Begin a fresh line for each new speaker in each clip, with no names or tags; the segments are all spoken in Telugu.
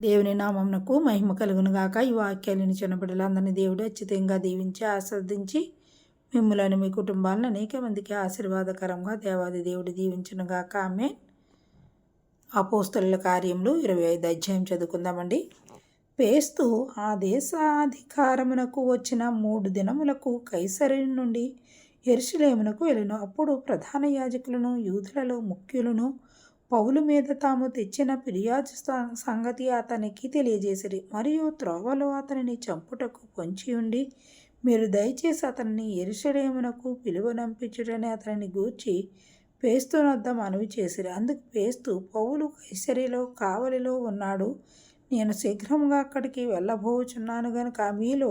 దేవుని నామమునకు మహిమ కలుగునుగాక ఈ వాక్యాలను చిన్నబిడ్డలందరినీ దేవుడు అచ్చితంగా దీవించి ఆస్వాదించి మిమ్మల్ని మీ కుటుంబాలను అనేక మందికి ఆశీర్వాదకరంగా దేవాది దేవుడు దీవించును గాక. ఆమె అపోస్తల కార్యములు ఇరవై ఐదు అధ్యాయం చదువుకుందామండి. పేస్తూ ఆ దేశాధికారమునకు వచ్చిన మూడు దినములకు కైసరి నుండి ఎరుసలేమునకు వెళ్ళిన అప్పుడు ప్రధాన యాజకులను యూదులలో ముఖ్యులను పౌలు మీద తాము తెచ్చిన ఫిర్యాదు సంగతి అతనికి తెలియజేసిరి. మరియు త్రోవలో అతనిని చంపుటకు పొంచి ఉండి మీరు దయచేసి అతనిని ఎరుషలేమునకు పిలువనంపించుటని అతనిని గూర్చి పేస్తునొద్ద మనవి చేసిరి. అందుకు పేస్తు పౌలు కైసరిలో కావలిలో ఉన్నాడు. నేను శీఘ్రంగా అక్కడికి వెళ్ళబోచున్నాను గనుక మీలో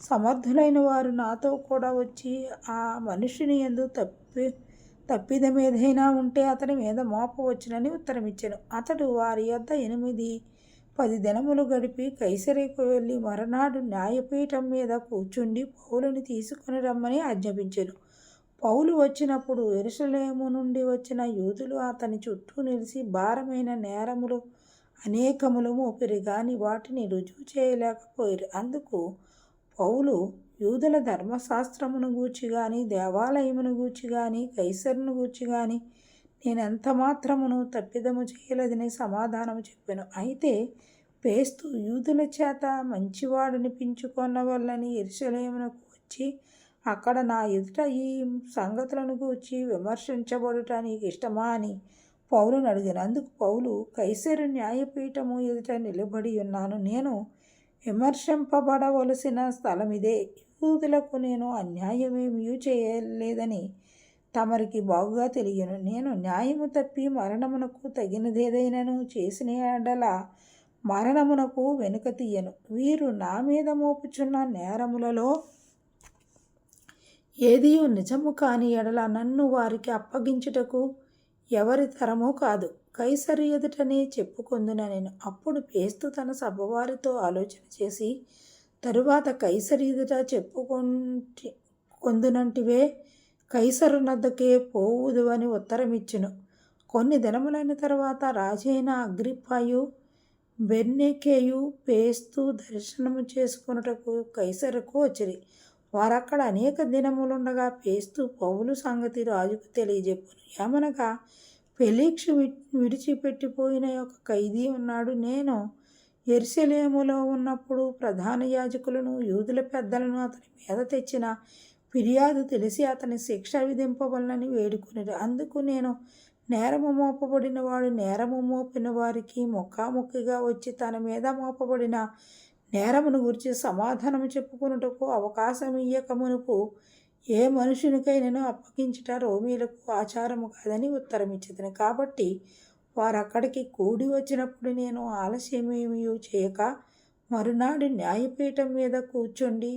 సమర్థులైన వారు నాతో కూడా వచ్చి ఆ మనుషుని ఎందు తప్పి తప్పిదం ఏదైనా ఉంటే అతని మీద మోపవచ్చునని ఉత్తరమిచ్చాను. అతడు వారి యొద్ద ఎనిమిది పది దినములు గడిపి కైసరేకు వెళ్ళి మరునాడు న్యాయపీఠం మీద కూర్చుండి పౌలుని తీసుకుని రమ్మని ఆజ్ఞాపించాను. పౌలు వచ్చినప్పుడు ఎరుసలేము నుండి వచ్చిన యూదులు అతని చుట్టూ నిలిచి భారమైన నేరములు అనేకములు మోపిరి కానీ వాటిని రుజువు చేయలేకపోయారు. అందుకు పౌలు యూదుల ధర్మశాస్త్రమును గూర్చి గాని దేవాలయమును గూర్చి గాని కైసరును గూర్చి గాని నేను ఎంత మాత్రమును తప్పిదము చేయలేదని సమాధానము చెప్పాను. అయితే పేస్తు యూదుల చేత మంచివాడనిపించుకున్న వల్లని ఎరుసలేమునకు వచ్చి అక్కడ నా ఎదుట ఈ సంగతులను గూర్చి విమర్శించబడుట నీకు ఇష్టమా అని పౌలును అడిగాను. అందుకు పౌలు కైసరు న్యాయపీఠము ఎదుట నిలబడి ఉన్నాను. నేను విమర్శింపబడవలసిన స్థలం ఇదే యూదులకు నేను అన్యాయమేమీ చేయలేదని తమరికి బాగుగా తెలియను. నేను న్యాయము తప్పి మరణమునకు తగినదేదైనను చేసిన ఎడల మరణమునకు వెనుక తీయను. వీరు నా మీద మోపుచున్న నేరములలో ఏది నిజము కాని ఎడల నన్ను వారికి అప్పగించుటకు ఎవరి తరమూ కాదు. కైసరి ఎదుటనే చెప్పుకొందున నేను. అప్పుడు పేస్తూ తన సభవారితో ఆలోచన చేసి తరువాత కైసరు ఎదుట చెప్పుకొంటి కొందునంటివే కైసరు నద్దకే పోవుదు అని ఉత్తరమిచ్చును. కొన్ని దినములైన తర్వాత రాజైన అగ్రిపాయు బెర్నెకేయు పేస్తూ దర్శనము చేసుకున్నటకు కైసరుకు వచ్చిరి. వారక్కడ అనేక దినములుండగా పేస్తూ పౌలు సంగతి రాజుకు తెలియజెప్పును. ఏమనగా ఫెలిక్స్ విడిచిపెట్టిపోయిన ఒక ఖైదీ ఉన్నాడు. నేను ఎరుసలేములో ఉన్నప్పుడు ప్రధాన యాజకులను యూదుల పెద్దలను అతని మీద తెచ్చిన ఫిర్యాదు తెలిసి అతని శిక్ష విధింపవలనని వేడుకునేది అందుకు నేను నేరము మోపబడిన వాడు నేరము మోపిన వారికి ముఖాముఖిగా వచ్చి తన మీద మోపబడిన నేరమును గురించి సమాధానం చెప్పుకున్నటకు అవకాశం ఇయ్యక మునుపు ఏ మనుషునికైనాను అప్పగించుట రోమీలకు ఆచారము కాదని ఉత్తరమిచ్చింది కాబట్టి వారు అక్కడికి కూడి వచ్చినప్పుడు నేను ఆలస్యమేమీ చేయక మరునాడు న్యాయపీఠం మీద కూర్చుండి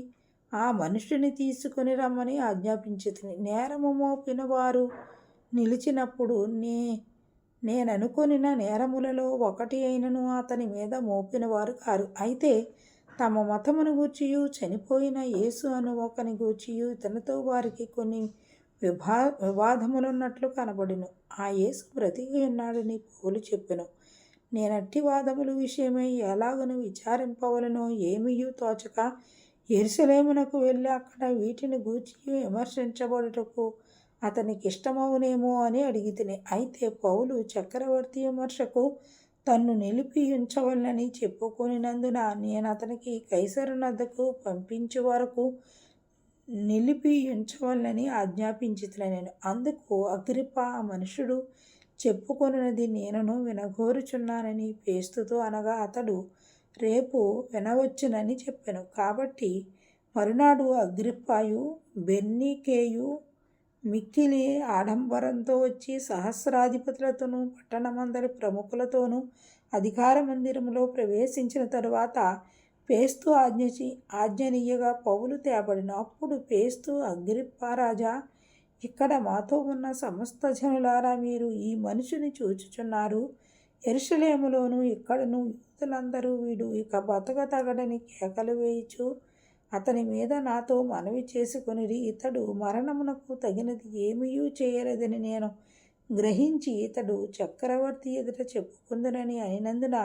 ఆ మనుషుని తీసుకొని రమ్మని ఆజ్ఞాపించుతుంది నేరము మోపిన వారు నిలిచినప్పుడు నే నేననుకొనిన నేరములలో ఒకటి అయినను అతని మీద మోపిన వారు కారు. అయితే తమ మతమును గూర్చియు చనిపోయిన యేసు అను ఒకని గూర్చియు ఇతనితో వారికి కొన్ని విభా వివాదములున్నట్లు కనబడిను. ఆ యేసు బ్రతికి ఉన్నాడని పౌలు చెప్పెను. నేనట్టి వాదముల విషయమై ఎలాగను విచారింపవలనో ఏమియూ తోచక ఎరుసలేమునకు వెళ్ళి అక్కడ వీటిని గూర్చి విమర్శించబడుటకు అతనికి ఇష్టమవునేమో అని అడిగితిని. అయితే పౌలు చక్రవర్తి విమర్శకు తన్ను నిలిపి ఉంచవలనని చెప్పుకొనినందున నేను అతనికి కైసరు నద్దకు పంపించే వరకు నిలిపి ఉంచవాలని ఆజ్ఞాపించితులనేను అందుకు అగ్రిప ఆ మనుషుడు చెప్పుకొనినది నేనను వినగోరుచున్నానని పేస్తుతో అనగా అతడు రేపు వినవచ్చునని చెప్పాను. కాబట్టి మరునాడు అగ్రిప్పాయు బెన్నీకేయు మిక్కిలి ఆడంబరంతో వచ్చి సహస్రాధిపతులతోనూ పట్టణమందరి ప్రముఖులతోనూ అధికార మందిరంలో ప్రవేశించిన తరువాత పేస్తూ ఆజ్ఞచి ఆజ్ఞనీయగా పౌలు తేబడిన అప్పుడు పేస్తూ అగ్రిప్పారాజా ఇక్కడ మాతో ఉన్న సమస్త జనులారా మీరు ఈ మనుషుని చూచుచున్నారు. ఎరుసలేములోను ఇక్కడను యూదులందరూ వీడు ఇక బతకతగడని కేకలు వేయిచు అతని మీద నాతో మనవి చేసుకొనిరి ఇతడు మరణమునకు తగినది ఏమీయూ చేయలేదని నేను గ్రహించి ఇతడు చక్రవర్తి ఎదుట చెప్పుకుందునని అయినందున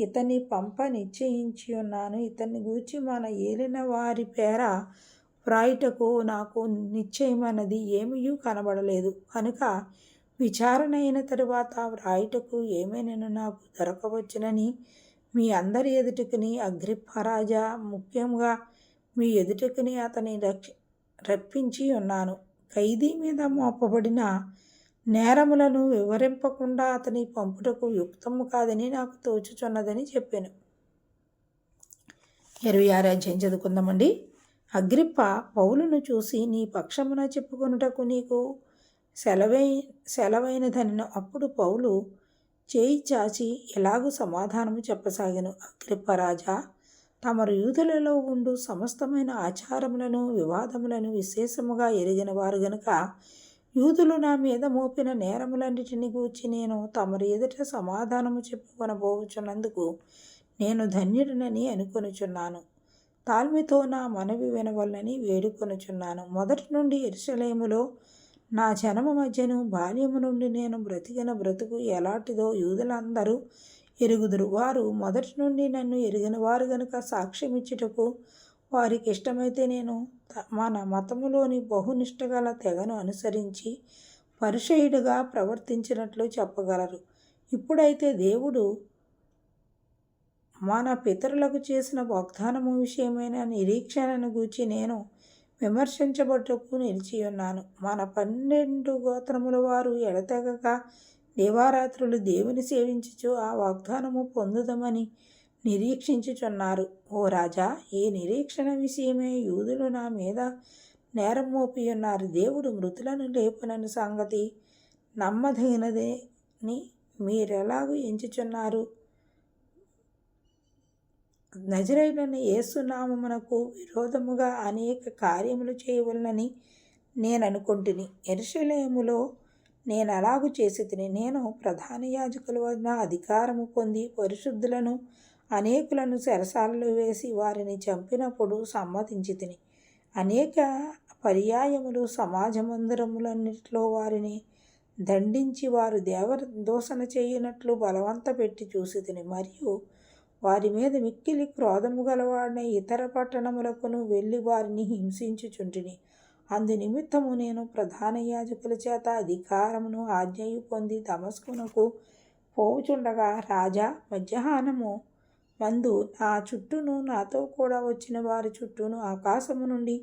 ఇతన్ని పంప నిశ్చయించి ఉన్నాను ఇతన్ని గూర్చి మన ఏలిన వారి పేర వ్రాయుటకు నాకు నిశ్చయమన్నది ఏమీ కనబడలేదు. కనుక విచారణ అయిన తరువాత వ్రాయుటకు ఏమైనా నాకు దొరకవచ్చునని మీ అందరి ఎదుటికిని అగ్రిపరాజా ముఖ్యంగా మీ ఎదుటికిని అతని రక్ష రప్పించి ఉన్నాను ఖైదీ మీద మోపబడిన నేరములను వివరింపకుండా అతని పంపుటకు యుక్తము కాదని నాకు తోచుచున్నదని చెప్పాను. ఇరవై ఆరు అధ్యాయం చదువుకుందామండి. అగ్రిప్ప పౌలును చూసి నీ పక్షమున చెప్పుకొనుటకు నీకు సెలవై సెలవైనదనిన. అప్పుడు పౌలు చేయి చాచి ఎలాగూ సమాధానము చెప్పసాగాను. అగ్రిప్ప రాజా తమరు యూదులలో ఉండు సమస్తమైన ఆచారములను వివాదములను విశేషముగా ఎరిగిన వారు గనుక యూదులు నా మీద మోపిన నేరములన్నిటిని గూర్చి నేను తమరి ఎదుట సమాధానము చెప్పుకొనబోచున్నందుకు నేను ధన్యుడినని అనుకొనుచున్నాను. తాల్మితో నా మనవి వినవల్లని వేడుకొనుచున్నాను. మొదటి నుండి ఎరుసలేములో నా జనము మధ్యను బాల్యము నుండి నేను బ్రతికిన బ్రతుకు ఎలాంటిదో యూదులందరూ ఎరుగుదురు. వారు మొదటి నుండి నన్ను ఎరిగిన వారు గనుక సాక్ష్యమిచ్చుటకు వారికి ఇష్టమైతే నేను మన మతములోని బహునిష్టగల తెగను అనుసరించి పరిచయుడుగా ప్రవర్తించినట్లు చెప్పగలరు. ఇప్పుడైతే దేవుడు మన పితరులకు చేసిన వాగ్దానము విషయమైన నిరీక్షణను గూర్చి నేను విమర్శించబట్టుకు నిలిచి ఉన్నాను. మన పన్నెండు గోత్రముల వారు ఎడతెగక దేవారాత్రులు దేవుని సేవించుచు ఆ వాగ్దానము పొందుదమని నిరీక్షించుచున్నారు. ఓ రాజా ఈ నిరీక్షణ విషయమే యూదులు నా మీద నేరం మోపి ఉన్నారు దేవుడు మృతులను లేపునని సంగతి నమ్మదగినదేని మీరెలాగూ ఎంచుచున్నారు? నజరైన ఏసునామమునకు విరోధముగా అనేక కార్యములు చేయవలనని నేను అనుకుంటుని ఎరుషలేములో నేను అలాగూ చేసి తిని నేను ప్రధాన యాజకుల వద్ద అధికారము పొంది పరిశుద్ధులను అనేకులను చెరసాలలో వేసి వారిని చంపినప్పుడు సమ్మతించి తిని. అనేక పర్యాయములు సమాజమందిరములన్నిటిలో వారిని దండించి వారు దేవర దూషణ చేయనట్లు బలవంత పెట్టి చూసి తిని. మరియు వారి మీద మిక్కిలి క్రోధము గలవాడిన ఇతర పట్టణములకును వెళ్ళి వారిని హింసించుచుంటిని. అందు నిమిత్తము నేను ప్రధాన యాజకుల చేత అధికారమును ఆజ్ఞయు పొంది దమస్కునకు పోవుచుండగా రాజా మధ్యాహ్నము మందు నా చుట్టూను నాతో కూడా వచ్చిన వారి చుట్టూను ఆకాశము నుండి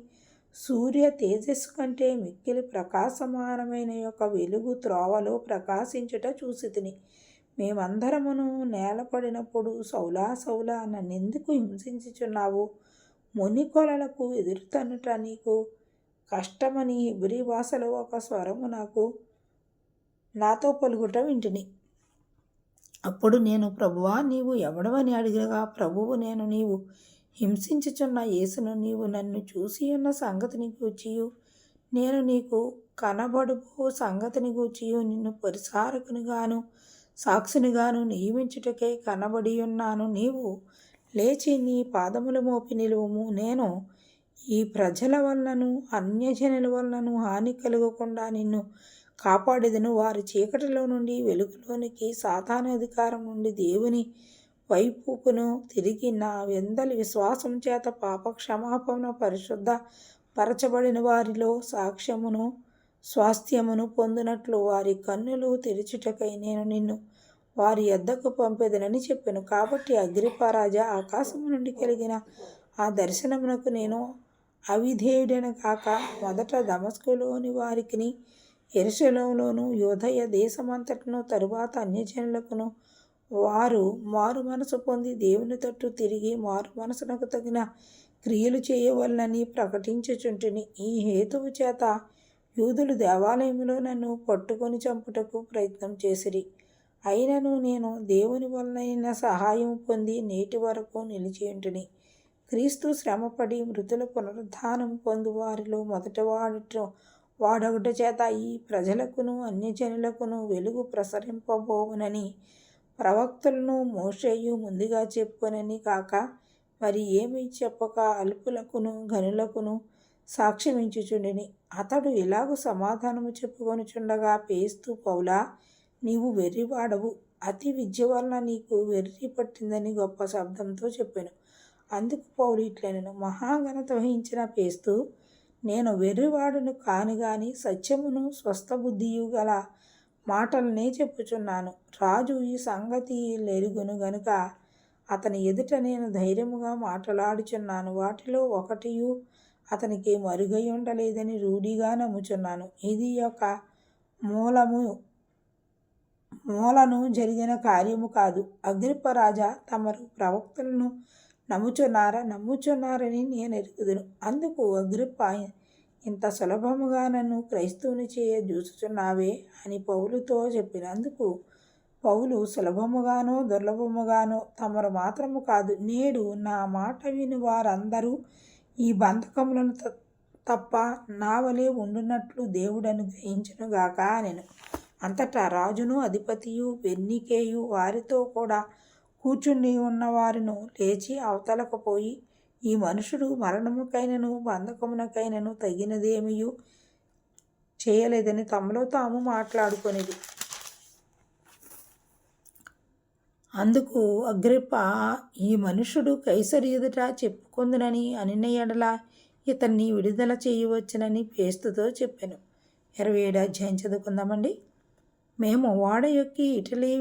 సూర్య తేజస్సు కంటే మిక్కిలి ప్రకాశమానమైన యొక్క వెలుగు త్రోవలో ప్రకాశించుట చూసి తిని మేమందరమును నేలపడినప్పుడు సౌలా సౌలా నన్నెందుకు హింసించుచున్నావు? మునికొలలకు ఎదురుతనుట నీకు కష్టమని ఇబ్రి భాషలో ఒక స్వరము నాకు నాతో పలుకుట వింటిని. అప్పుడు నేను ప్రభువా నీవు ఎవడవని అడిగగా ప్రభువు నేను నీవు హింసించుచున్న యేసును నీవు నన్ను చూసి ఉన్న సంగతిని గూర్చియు. నేను నీకు కనబడుపు సంగతిని గూర్చియు. నిన్ను పరిసారకునిగాను సాక్షినిగాను నియమించుటకే కనబడి ఉన్నాను. నీవు లేచి నీ పాదముల మోపి నిలువము. నేను ఈ ప్రజల వలనను అన్యజనుల వలనను హాని కలగకుండా నిన్ను కాపాడేదను. వారి చీకటిలో నుండి వెలుగులోనికి సాతాన అధికారం నుండి దేవుని వైపుకును తిరిగి నా వెందలి విశ్వాసం చేత పాప క్షమాపణ పరిశుద్ధ పరచబడిన వారిలో సాక్ష్యమును స్వాస్థ్యమును పొందినట్లు వారి కన్నులు తెరిచుటకై నేను నిన్ను వారి ఎద్దకు పంపేదనని చెప్పాను. కాబట్టి అగ్రిపారాజా ఆకాశము నుండి కలిగిన ఆ దర్శనమునకు నేను అవిధేయుడన కాక మొదట దమస్కులోని వారికిని ఎరుసలంలోను యోధయ దేశమంతటను తరువాత అన్యజనులకును వారు మారు మనసు పొంది దేవుని తట్టు తిరిగి మారు మనసునకు తగిన క్రియలు చేయవలనని ప్రకటించుచుంటుని. ఈ హేతువు చేత యూదులు దేవాలయంలో నన్ను పట్టుకొని చంపుటకు ప్రయత్నం చేసిరి. అయినను నేను దేవుని వలనైన సహాయం పొంది నేటి వరకు నిలిచి క్రీస్తు శ్రమపడి మృతుల పునరుద్ధానం పొందు వారిలో మొదట వాడొకటి చేత ఈ ప్రజలకును అన్యజనులకును వెలుగు ప్రసరింపబోవునని ప్రవక్తలను మోషేయు ముందుగా చెప్పుకొనని కాక మరి ఏమి చెప్పక అల్పులకును గనులకును సాక్ష్యమించుచుండిని. అతడు ఇలాగ సమాధానము చెప్పుకొనుచుండగా పేస్తూ పౌలా నీవు వెర్రివాడవు. అతి విద్య వలన నీకు వెర్రి పట్టిందని గొప్ప శబ్దంతో చెప్పాను. అందుకు పౌలు ఇట్లనను. మహాఘనత వహించిన పేస్తూ నేను వెర్రివాడును కాను గాని సత్యమును స్వస్థబుద్ధియు గల మాటలనే చెప్పుచున్నాను. రాజు ఈ సంగతి లెరుగును గనుక అతని ఎదుట నేను ధైర్యముగా మాట్లాడుచున్నాను. వాటిలో ఒకటియు అతనికి మరుగై ఉండలేదని రూఢిగా నమ్ముచున్నాను. ఇది యొక్క మూలము మూలను జరిగిన కార్యము కాదు. అగ్రిపరాజా తమరు ప్రవక్తలను నమ్ముచున్నారా? నమ్ముచున్నారని నేను ఎరుగుదును. అందుకు అగ్రిప్ప ఇంత సులభముగా నన్ను క్రైస్తవుని చేయ చూసుచున్నావే అని పౌలుతో చెప్పినందుకు పౌలు సులభముగానో దుర్లభముగానో తమరు మాత్రము కాదు. నేడు నా మాట విని వారందరూ ఈ బంధకములను తప్ప నా వలె ఉండునట్లు దేవుడను అనుగ్రహించునుగాక నేను అంతటా రాజును అధిపతియు వెన్నికేయు వారితో కూడా కూర్చుని ఉన్నవారిను లేచి అవతలకు పోయి ఈ మనుషుడు మరణముకైనను బంధకమునకైనను తగినదేమియు చేయలేదని తమలో తాము మాట్లాడుకునేది. అందుకు అగ్రిప్ప ఈ మనుషుడు కైసరి ఎదుట చెప్పుకుందునని అనిన ఎడల ఇతన్ని విడుదల చేయవచ్చునని పేస్తుతో చెప్పాను. ఇరవై ఏడు అధ్యాయం చదువుకుందామండి. మేము ఓడ యొక్క ఇటలీ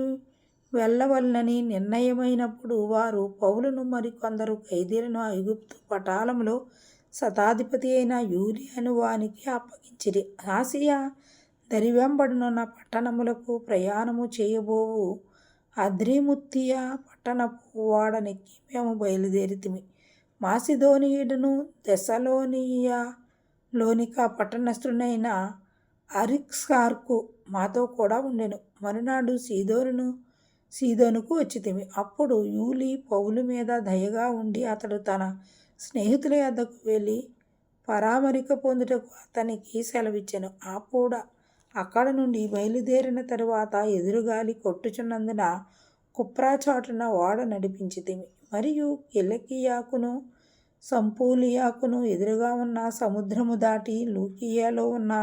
వెళ్ళవలనని నిర్ణయమైనప్పుడు వారు పౌలును మరికొందరు ఖైదీలను ఐగుప్తు పటాలంలో శతాధిపతి అయిన యూలియను వానికి అప్పగించిరి. ఆసియా దరివెంబడినున్న పట్టణములకు ప్రయాణము చేయబోవు. అద్రిముత్తియా పట్టణపు వాడనికి మేము బయలుదేరితిమి. మాసిధోనియుడును దశలోనియాలోనిక పట్టణస్థుడైన అరిక్సార్కు మాతో కూడా ఉండెను. మరునాడు సీదోరును సీదోనుకు వచ్చితిమి. అప్పుడు యూలి పౌలు మీద దయగా ఉండి అతడు తన స్నేహితుల యొద్దకు వెళ్ళి పరామరిక పొందుటకు అతనికి సెలవిచ్చెను. అప్పుడ అక్కడ నుండి బయలుదేరిన తరువాత ఎదురుగాలి కొట్టుచున్నందున కుప్రాచాటున ఓడ నడిపించితిమి. మరియు కిలకియాకును సంపూలియాకును ఎదురుగా ఉన్న సముద్రము దాటి లూకియాలో ఉన్న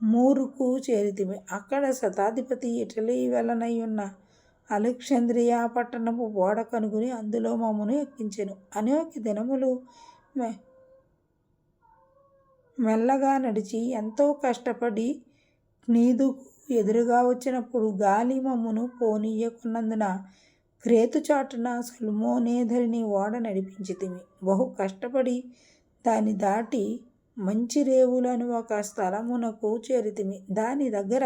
మూరుకు చేరితిమి. అక్కడ శతాధిపతి ఇటలీ వెళ్ళనై ఉన్న అలెక్సాంద్రియా పట్టణపు ఓడ కనుగొని అందులో మమ్మను ఎక్కించెను. అనేక దినములు మెల్లగా నడిచి ఎంతో కష్టపడి నీదుకు ఎదురుగా వచ్చినప్పుడు గాలి మమ్మును పోనీయకున్నందున క్రేతు చాటున సల్మోనేధరిని ఓడ నడిపించితిమి. బహు కష్టపడి దాని దాటి మంచి రేవులను ఒక స్థలమునకు చేరితిమి. దాని దగ్గర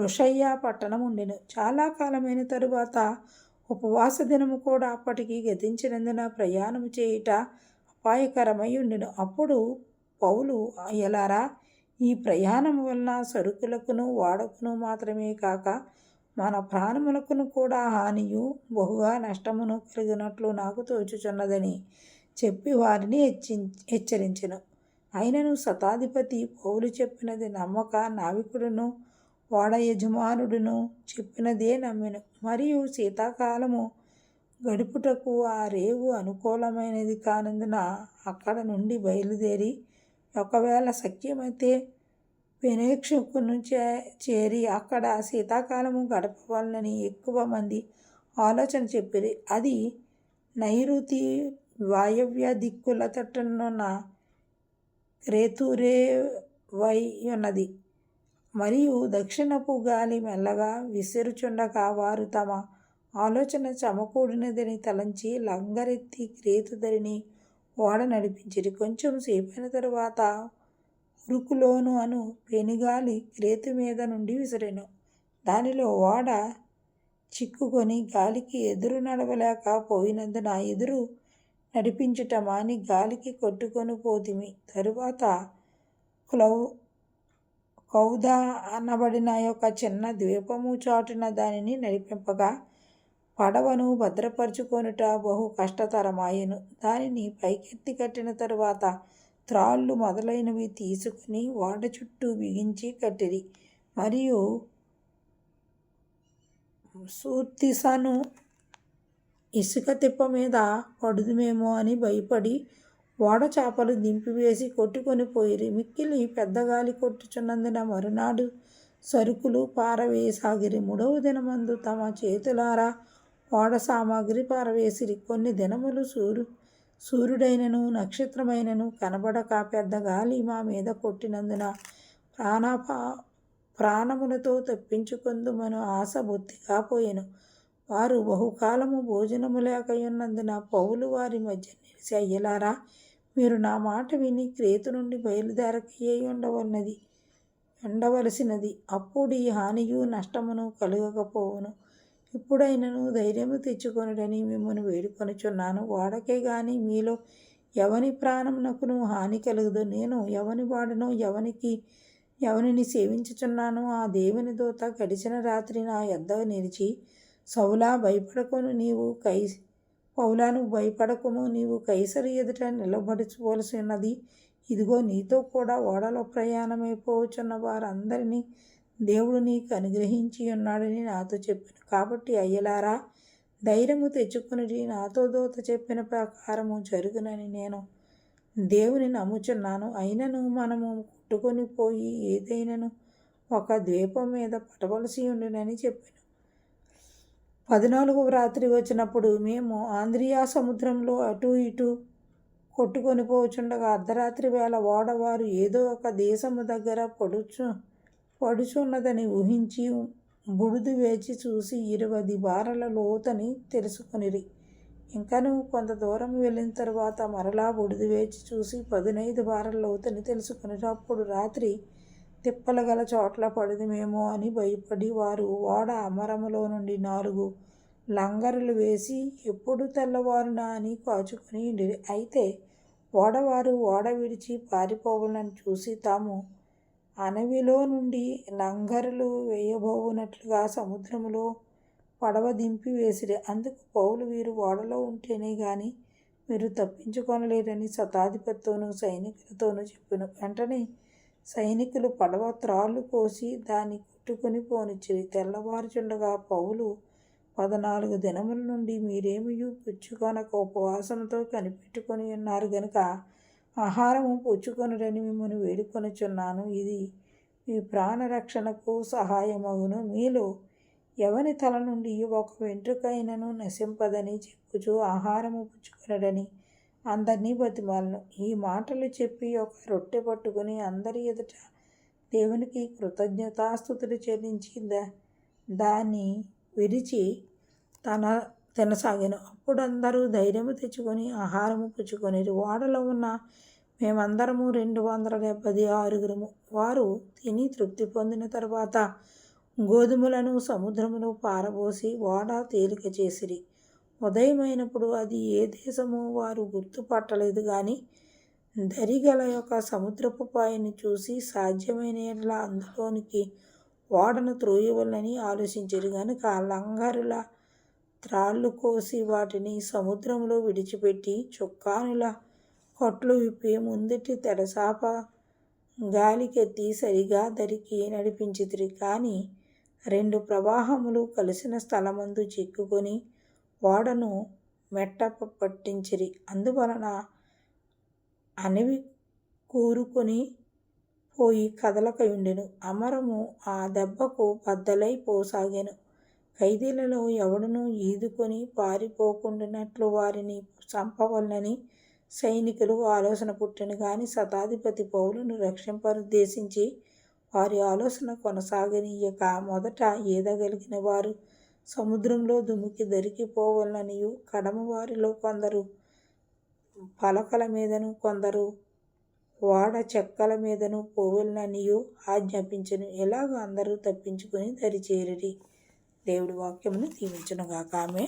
లుషయ్య పట్టణం ఉండెను. చాలా కాలమైన తరువాత ఉపవాస దినము కూడా అప్పటికి గతించినందున ప్రయాణం చేయుట అపాయకరమై ఉండెను. అప్పుడు పౌలు ఎలారా ఈ ప్రయాణం వలన సరుకులకును వాడకును మాత్రమే కాక మన ప్రాణములకును కూడా హానియు బహుగా నష్టమును కలిగినట్లు నాకు తోచుచున్నదని చెప్పి వారిని హెచ్చి హెచ్చరించను. అయినను శతాధిపతి పౌలు చెప్పినది నమ్మక నావికుడును వాడ యజమానుడును చెప్పినదే నమ్మెను. మరియు శీతాకాలము గడుపుటకు ఆ రేవు అనుకూలమైనది కానందున అక్కడ నుండి బయలుదేరి ఒకవేళ సఖ్యమైతే వెనేక్షకును చే చేరి అక్కడ శీతాకాలము గడపవాలని ఎక్కువ మంది ఆలోచన చెప్పిరి. అది నైరుతి వాయవ్య దిక్కుల తట్టునున్న క్రేతురే వై ఉన్నది మరియు దక్షిణపు గాలి మెల్లగా విసిరుచుండగా వారు తమ ఆలోచన చమకూడినదని తలంచి లంగరెత్తి క్రేతుదరిని ఓడ నడిపించిరి. కొంచెం సేపైన తరువాత ఉరుకులోను అను పెనుగాలి క్రేతు మీద నుండి విసిరెను. దానిలో ఓడ చిక్కుకొని గాలికి ఎదురు నడవలేక పోయినందున ఎదురు నడిపించుట మాని గాలికి కొట్టుకొని పోతిమి. తరువాత క్లౌ కౌదా అనబడిన యొక్క చిన్న ద్వీపము చాటున దానిని నడిపింపగా పడవను భద్రపరుచుకొనుట బహు కష్టతరమాయను. దానిని పైకెత్తి కట్టిన తరువాత త్రాళ్ళు మొదలైనవి తీసుకుని ఓడ చుట్టూ బిగించి కట్టిరి. మరియు సూర్తిసను ఇసుక తిప్ప మీద పడుదుమేమో అని భయపడి ఓడ చేపలు దింపివేసి కొట్టుకొని పోయిరి. మిక్కిలి పెద్ద గాలి కొట్టుచున్నందున మరునాడు సరుకులు పారవేయసాగిరి. మూడవ దినమందు తమ చేతులారా ఓడ సామాగ్రి పారవేసిరి. కొన్ని దినములు సూరు సూర్యుడైనను నక్షత్రమైనను కనబడక పెద్ద గాలి మా మీద కొట్టినందున ప్రాణపా ప్రాణములతో తప్పించుకుందుమను ఆశ బొత్తిగా పోయెను. వారు బహుకాలము భోజనము లేకయున్నందున పౌలు వారి మధ్య నిలిచి అయ్యలారా మీరు నా మాట విని క్రేతు నుండి బయలుదేరకయ్యే ఉండవన్నది ఉండవలసినది అప్పుడు ఈ హానియు నష్టమును కలుగకపోవును. ఇప్పుడైనను ధైర్యము తెచ్చుకొనుడని మిమ్మల్ని వేడుకొనుచున్నాను. వాడకే గాని మీలో ఎవని ప్రాణమునకును హాని కలుగదు. నేను ఎవని వాడనో ఎవనికి ఎవరిని సేవించుచున్నానో ఆ దేవుని దూత గడిచిన రాత్రి నా యొద్ద నిలిచి సౌలా భయపడకును. నీవు కై పౌలాను భయపడకుము నీవు కైసరి ఎదుట నిలబడుచుకోవలసి ఉన్నది. ఇదిగో నీతో కూడా ఓడలో ప్రయాణమైపోవచ్చున్న వారందరినీ దేవుడు నీకు అనుగ్రహించి ఉన్నాడని నాతో చెప్పాను. కాబట్టి అయ్యలారా ధైర్యము తెచ్చుకుని నాతో దోత చెప్పిన ప్రకారము జరుగునని నేను దేవుని నమ్ముచున్నాను. అయినను మనము కొట్టుకొని పోయి ఏదైనాను ఒక ద్వీపం మీద పడవలసి ఉండునని చెప్పాను. పద్నాలుగవ రాత్రి వచ్చినప్పుడు మేము ఆంధ్రియా సముద్రంలో అటు ఇటు కొట్టుకొని పోచుండగా అర్ధరాత్రి వేళ ఓడవారు ఏదో ఒక దేశము దగ్గర పడుచు పడుచున్నదని ఊహించి బుడుదు వేచి చూసి ఇరవై బారల లోతని తెలుసుకొనిరి. ఇంకను కొంత దూరం వెళ్ళిన తర్వాత మరలా బుడిది వేచి చూసి పదినైదు బారల లోతని తెలుసుకుని అప్పుడు రాత్రి తిప్పల గల చోట్ల పడిదిమేమో అని భయపడి వారు ఓడ అమరములో నుండి నాలుగు లంగరులు వేసి ఎప్పుడు తెల్లవారునా అని కాచుకొని అయితే ఓడవారు ఓడ విడిచి పారిపోవాలని చూసి తాము అనవిలో నుండి లంగరులు వేయబోవునట్లుగా సముద్రంలో పడవ దింపి వేసిరి. అందుకు పౌలు వీరు ఓడలో ఉంటేనే కానీ మీరు తప్పించుకొనలేరని శతాధిపతితోనూ సైనికులతోనూ చెప్పాను. వెంటనే సైనికులు పడవ త్రాళ్ళు కోసి దాన్ని కొట్టుకొని పోనిచ్చిరి తెల్లవారుచుండగా పౌలు పద్నాలుగు దినముల నుండి మీరేమీ పుచ్చుకొనక ఉపవాసంతో కనిపెట్టుకొని ఉన్నారు గనుక ఆహారము పుచ్చుకొనుడని మిమ్మల్ని వేడుకొనుచున్నాను. ఇది మీ ప్రాణరక్షణకు సహాయమగును. మీలో ఎవని తల నుండి ఒక వెంట్రుకైనను నశింపదని చెప్పుచు ఆహారము పుచ్చుకొనడని అందరినీ బతిమాలను. ఈ మాటలు చెప్పి ఒక రొట్టె పట్టుకుని అందరి ఎదుట దేవునికి కృతజ్ఞతాస్థుతులు చెల్లించి దాన్ని విరిచి తన తినసాగాను. అప్పుడు అందరూ ధైర్యము తెచ్చుకొని ఆహారము పుచ్చుకొని ఓడలో ఉన్న మేమందరము రెండు వందల డెబ్బై ఆరుగురము. వారు తిని తృప్తి పొందిన తర్వాత గోధుమలను సముద్రములో పారబోసి ఓడ తేలిక చేసిరి. ఉదయమైనప్పుడు అది ఏ దేశమో వారు గుర్తుపట్టలేదు కానీ దరిగల యొక్క సముద్రపు పాయని చూసి సాధ్యమైన అందులోనికి ఓడను త్రోయవలని ఆలోచించారు. కనుక లంగరుల త్రాళ్ళు కోసి వాటిని సముద్రంలో విడిచిపెట్టి చుక్కానుల కొట్లు విప్పి ముందటి తెరసాప గాలికెత్తి సరిగా దరికి నడిపించితిరి. కానీ రెండు ప్రవాహములు కలిసిన స్థలమందు చిక్కుకొని ఓడను మెట్ట పట్టించిరి. అందువలన అనివి కూరుకొని పోయి కదలకయుండెను. అమరము ఆ దెబ్బకు బద్దలై పోసాగాను. ఖైదీలలో ఎవడునూ ఈదుకొని పారిపోకుండానట్లు వారిని చంపవలనని సైనికులు ఆలోచన పుట్టిన. కానీ శతాధిపతి పౌలను రక్షింపరుద్దేశించి వారి ఆలోచన కొనసాగనీయక. మొదట ఈదగలిగిన వారు సముద్రంలో దుమికి దొరికిపోవాలనియు కడమ వారిలో కొందరు పలకల మీదను కొందరు వాడ చెక్కల మీదను పోవలననియు ఆజ్ఞాపించను. ఎలాగ అందరూ తప్పించుకొని దరిచేరిరి దేవుడి వాక్యమును దీవించునుగాక. ఆమె